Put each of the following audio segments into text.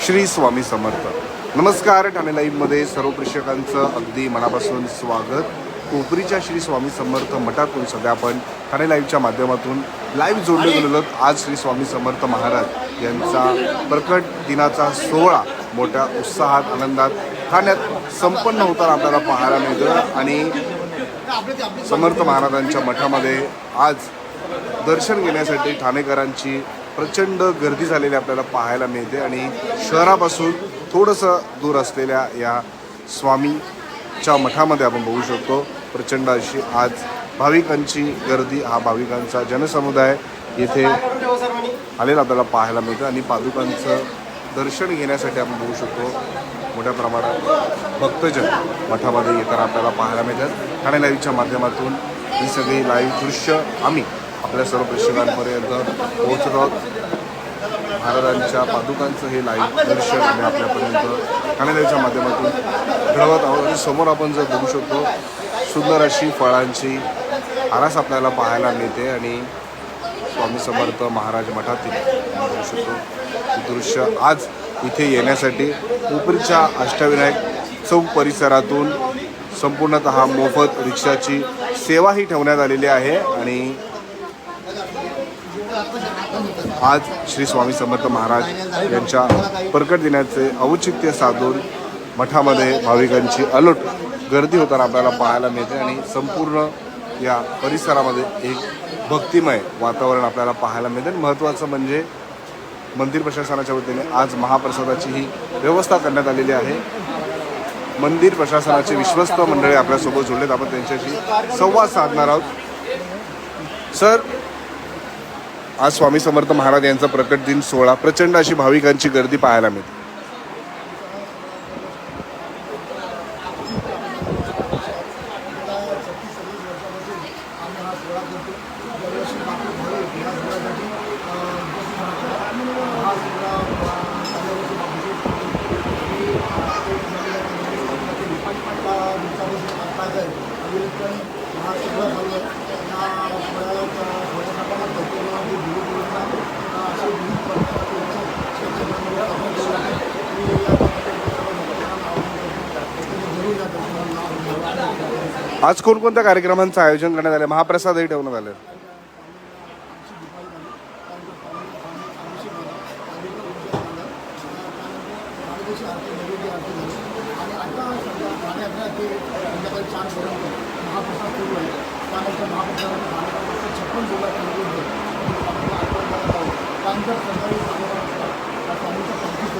श्री स्वामी समर्थ. नमस्कार ठाणे लाईव्हमध्ये सर्व प्रेक्षकांचं अगदी मनापासून स्वागत. कोपरीच्या श्री स्वामी समर्थ मठातून सध्या आपण ठाणे लाईव्हच्या माध्यमातून लाईव्ह जोडले गेलेलो. आज श्री स्वामी समर्थ महाराज यांचा प्रकट दिनाचा सोहळा मोठ्या उत्साहात आनंदात ठाण्यात संपन्न होताना आपल्याला पाहायला मिळतं आणि समर्थ महाराजांच्या मठामध्ये आज दर्शन घेण्यासाठी ठाणेकरांची प्रचंड गर्दी झालेली आपल्याला पाहायला मिळते आणि शहरापासून थोडंसं दूर असलेल्या या स्वामीच्या मठामध्ये आपण बघू शकतो. प्रचंड अशी आज भाविकांची गर्दी हा भाविकांचा जनसमुदाय येथे आलेला आपल्याला पाहायला मिळतं आणि पादुकांचं दर्शन घेण्यासाठी आपण बघू शकतो. मोठ्या प्रमाणात भक्तजन मठामध्ये येताना आपल्याला पाहायला मिळतात. ठाणे लाईव्हच्या माध्यमातून ही सगळी लाईव्ह दृश्य आम्ही आपल्या सर्व प्रेक्षकांपर्यंत पोहोचत आहोत महाराजांच्या पादुकांचं हे लाईव्ह दृश्य आम्ही आपल्यापर्यंत ठाणे माध्यमातून घडवत आहोत. आणि समोर आपण जर बघू शकतो सुंदर अशी फळांची आरास आपल्याला पाहायला मिळते आणि स्वामी समर्थ महाराज मठातील बघू शकतो. दृश्य आज इथे येण्यासाठी उपरीच्या अष्टविनायक चौक परिसरातून संपूर्णत मोफत रिक्षाची सेवाही ठेवण्यात आलेली आहे. आणि आज श्री स्वामी समर्थ महाराज यांच्या प्रकट दिनाचे औचित्य साधून मठामध्ये भाविकांची अलोट गर्दी होताना आपल्याला पाहायला मिळते आणि संपूर्ण या परिसरामध्ये एक भक्तिमय वातावरण आपल्याला पाहायला मिळते. आणि महत्त्वाचं म्हणजे मंदिर प्रशासनाच्या वतीने आज महाप्रसादाची ही व्यवस्था करण्यात आलेली आहे. मंदिर प्रशासनाचे विश्वस्त मंडळी आपल्यासोबत जोडलेत. आपण त्यांच्याशी संवाद साधणार आहोत. सर आज स्वामी समर्थ महाराज यांचा प्रकट दिन सोहळा प्रचंड अशी भाविकांची गर्दी पाहायला मिळते. आज कोणकोणत्या कार्यक्रमांचं आयोजन करण्यात आलं महाप्रसादही ठेवण्यात आलं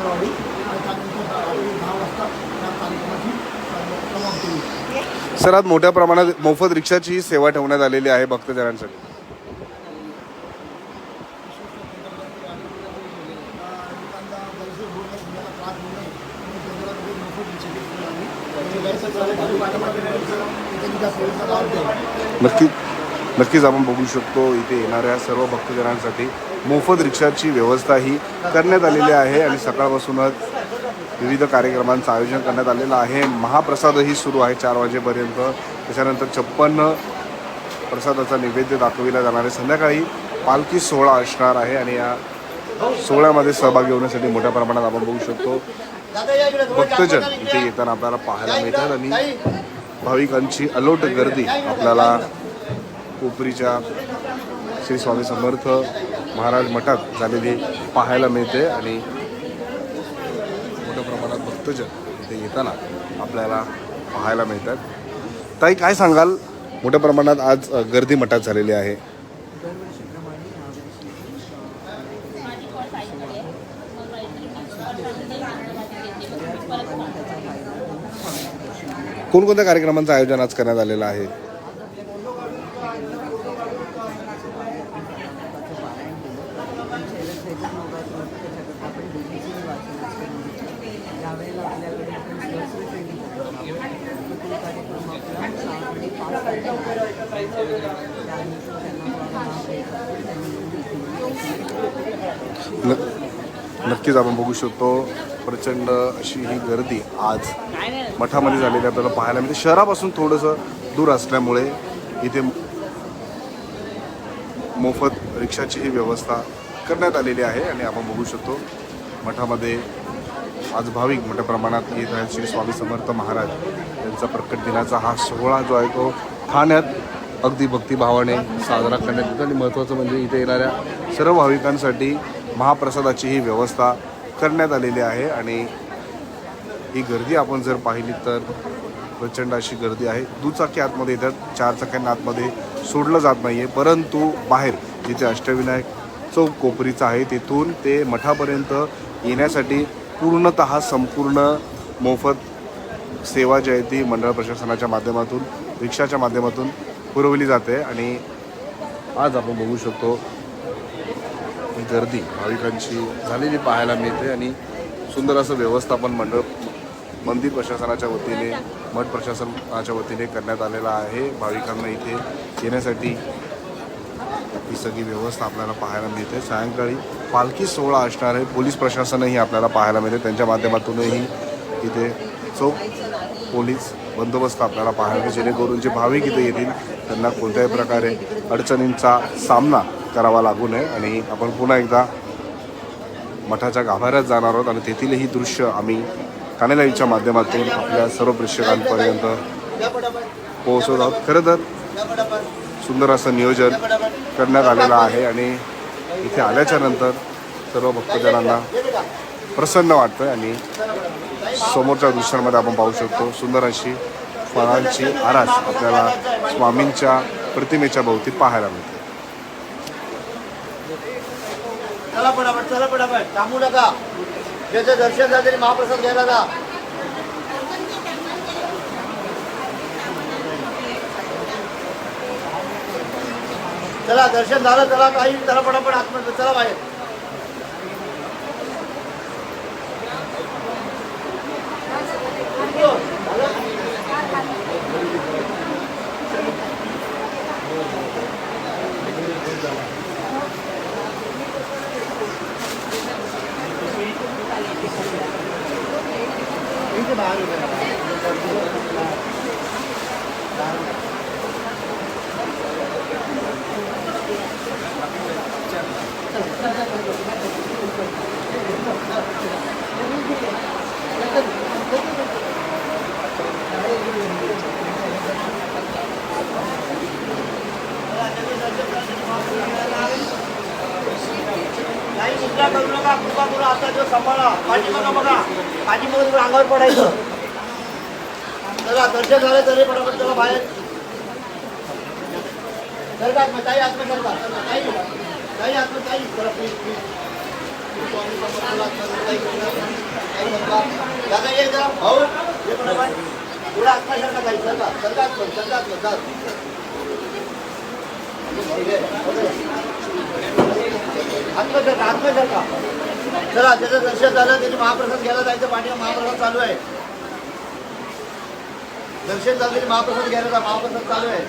सर परिसरात मोठ्या प्रमाणात मोफत रिक्षाची सेवा ठेवण्यात आलेली आहे भक्तजनांसाठी. नक्की नक्कीच आपण बघू शकतो इथे येणाऱ्या सर्व भक्तजनांसाठी मोफत रिक्षाची व्यवस्था ही करण्यात आलेली आहे आणि सकाळपासूनच विविध कार्यक्रमांचं आयोजन करण्यात आलेलं आहे. महाप्रसादही सुरू आहे चार वाजेपर्यंत. त्याच्यानंतर छप्पन्न प्रसादाचा नैवेद्य दाखविला जाणार आहे. संध्याकाळी पालखी सोहळा असणार आहे आणि या सोहळ्यामध्ये सहभागी होण्यासाठी मोठ्या प्रमाणात आपण बघू शकतो. भक्तजन इथे येताना आपल्याला पाहायला मिळतात आणि भाविकांची अलोट गर्दी आपल्याला कोपरीच्या श्री स्वामी समर्थ महाराज मठात झालेली पाहायला मिळते आणि भक्तजन इथे येताना आपल्याला पाहायला मिळतात. ताई काय सांगाल? मोठ्या प्रमाणात आज गर्दी मठात झालेली आहे. कोणकोणत्या कार्यक्रमांचं आयोजन आज करण्यात आलेलं आहे? नक्कीच आपण बघू शकतो प्रचंड अशी ही गर्दी आज मठामध्ये झालेली आपल्याला पाहायला मिळते. शहरापासून थोडंसं दूर असल्यामुळे इथे मोफत रिक्षाची ही व्यवस्था करण्यात आलेली आहे आणि आपण बघू शकतो मठामध्ये आज भाविक मोठ्या प्रमाणात येत आहेत. श्री स्वामी समर्थ महाराज यांचा प्रकट दिनाचा हा सोहळा जो आहे तो ठाण्यात अगदी भक्तिभावाने साजरा करण्यात येतो. आणि महत्त्वाचं म्हणजे इथे येणाऱ्या सर्व भाविकांसाठी महाप्रसादाची ही व्यवस्था करण्यात आलेली आहे आणि ही गर्दी आपण जर पाहिली तर प्रचंड अशी गर्दी आहे. दुचाकी आतमध्ये येतात चार चाक्यांना आतमध्ये सोडलं जात नाही आहे परंतु बाहेर जिथे अष्टविनायक चौक कोपरीचा आहे तिथून ते मठापर्यंत येण्यासाठी पूर्णत संपूर्ण मोफत सेवा जी आहे ती मंडळ प्रशासनाच्या माध्यमातून रिक्षाच्या माध्यमातून पुरवली जाते. आणि आज आपण बघू शकतो ही गर्दी भाविकांची झालेली पाहायला मिळते आणि सुंदर असं व्यवस्थापन मंडळ मंदिर प्रशासनाच्या वतीने मठ प्रशासनाच्या वतीने करण्यात आलेला आहे. भाविकांना इथे येण्यासाठी ही सगळी व्यवस्था आपल्याला पाहायला मिळते. सायंकाळी पालखी सोहळा असणार आहे. पोलीस प्रशासनही आपल्याला पाहायला मिळते. त्यांच्या माध्यमातूनही इथे चौक पोलीस बंदोबस्त आपल्याला पाहायला मिळते. जेणेकरून जे भाविक इथे येतील त्यांना कोणत्याही प्रकारे अडचणींचा सामना करावा लागू नये आणि आपण पुन्हा एकदा मठाच्या गाभाऱ्यात जाणार आहोत आणि तेथीलही दृश्य आम्ही कानेलाईच्या माध्यमातून आपल्या सर्व प्रेक्षकांपर्यंत पोहोचवत आहोत. खरं तर सुंदर असं नियोजन करण्यात आलेलं आहे आणि इथे आल्याच्यानंतर सर्व भक्तजनांना प्रसन्न वाटतं आणि समोरच्या दृश्यांमध्ये आपण पाहू शकतो सुंदर अशी फळांची आरास आपल्याला स्वामींच्या प्रतिमेच्या भोवती पाहायला मिळते. चला पटापट चला पटापट. थांबू नका. ज्याचं दर्शन झालं तरी महाप्रसाद घ्यायला जा. चला दर्शन झालं चला काही चला पटापट आतमध्ये चला बाहेर. इथे बाहेर उभे राहा. काही चिंता करू नका कृपा करू आता जो सांभाळा पाठीमागा तुम्ही अंगावर पडायचं. चला दर्शन झालं तरी पटापट चला बाहेर. सरकार मग काही आत्म सरकार काही काही आत्म काही चला प्लीज प्लीज दादा ये जा भाऊ पुढे आत्मा काही सरकार सरकार सरकार सरकार आत्मसरका आत्मसरका चला त्याचं दर्शन झालं त्याची महाप्रसाद घ्यायला जायचं पाठी महाप्रसाद चालू आहे. दर्शन झालं तरी महाप्रसाद घ्यायला जा महाप्रसाद चालू आहे.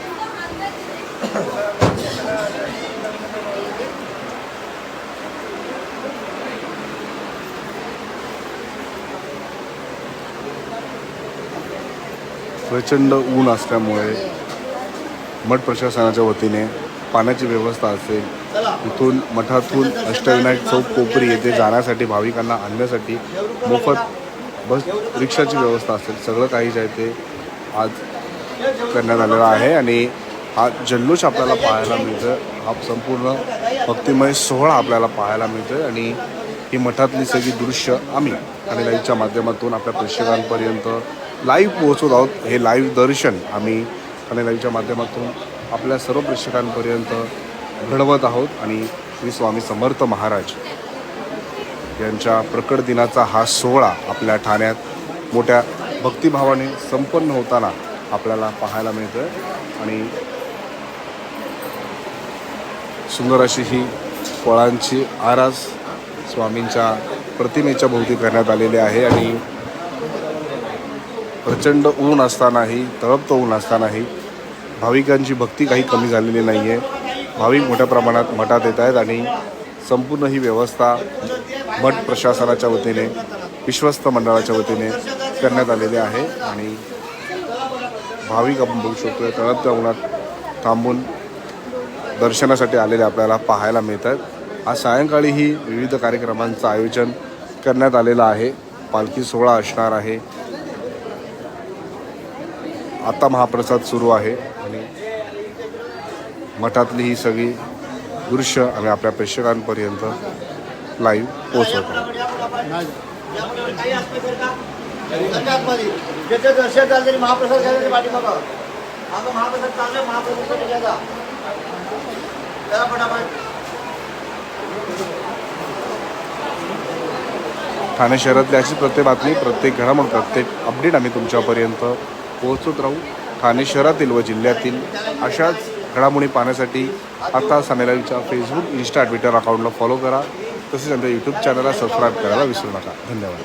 प्रचंड ऊन असल्यामुळे मठ प्रशासनाच्या वतीने पाण्याची व्यवस्था असेल इथून मठातून अष्टविनायक चौक कोपरी येथे जाण्यासाठी भाविकांना आणण्यासाठी मोफत बस रिक्षाची व्यवस्था असेल. सगळं काही जे आहे ते आज करण्यात आलेलं आहे आणि हा जल्लोष आपल्याला पाहायला मिळतं हा संपूर्ण भक्तिमय सोहळा आपल्याला पाहायला मिळतो आणि ही मठातली सगळी दृश्य आम्ही आणि लाईव्हच्या माध्यमातून आपल्या प्रेक्षकांपर्यंत लाईव्ह पोहोचत आहोत. हे लाईव्ह दर्शन आम्ही आणि लाईव्हच्या माध्यमातून आपल्या सर्व प्रेक्षकांपर्यंत घडवत आहोत आणि श्री स्वामी समर्थ महाराज यांच्या प्रकट दिनाचा हा सोहळा आपल्या ठाण्यात मोठ्या भक्तिभावाने संपन्न होताना आपल्याला पाहायला मिळतं आणि सुंदर अशी ही फळांची आरास स्वामींच्या प्रतिमेच्या भोवती करण्यात आलेली आहे आणि प्रचंड ऊन असतानाही तळपतं ऊन असतानाही भाविकांची भक्ती काही कमी झालेली नाही आहे भाविक मोठ्या प्रमाणात मठात येत आहेत आणि संपूर्ण ही व्यवस्था मठ प्रशासनाच्या वतीने विश्वस्त मंडळाच्या वतीने करण्यात आलेली आहे आणि भाविक आपण बघू शकतो तळपत्या उन्हात थांबून दर्शनासाठी आलेले आपल्याला पाहायला मिळतात. आज सायंकाळीही विविध कार्यक्रमांचं आयोजन करण्यात आलेलं आहे. पालखी सोहळा असणार आहे. आता महाप्रसाद सुरू आहे आणि मठातली ही सगळी दृश्य आम्ही आपल्या प्रेक्षकांपर्यंत लाईव्ह पोहोचवतो. ठाणे शहरातली अशी प्रत्येक बातमी प्रत्येक घडामोड प्रत्येक अपडेट आम्ही तुमच्यापर्यंत पोहोचत राहू. ठाणे शहरातील व जिल्ह्यातील अशाच घडामोडी पाहण्यासाठी आता सनेलाईव्हच्या फेसबुक इन्स्टा ट्विटर अकाउंटला फॉलो करा. तसेच आमच्या यूट्यूब चॅनलला सबस्क्राईब करायला विसरू नका. धन्यवाद.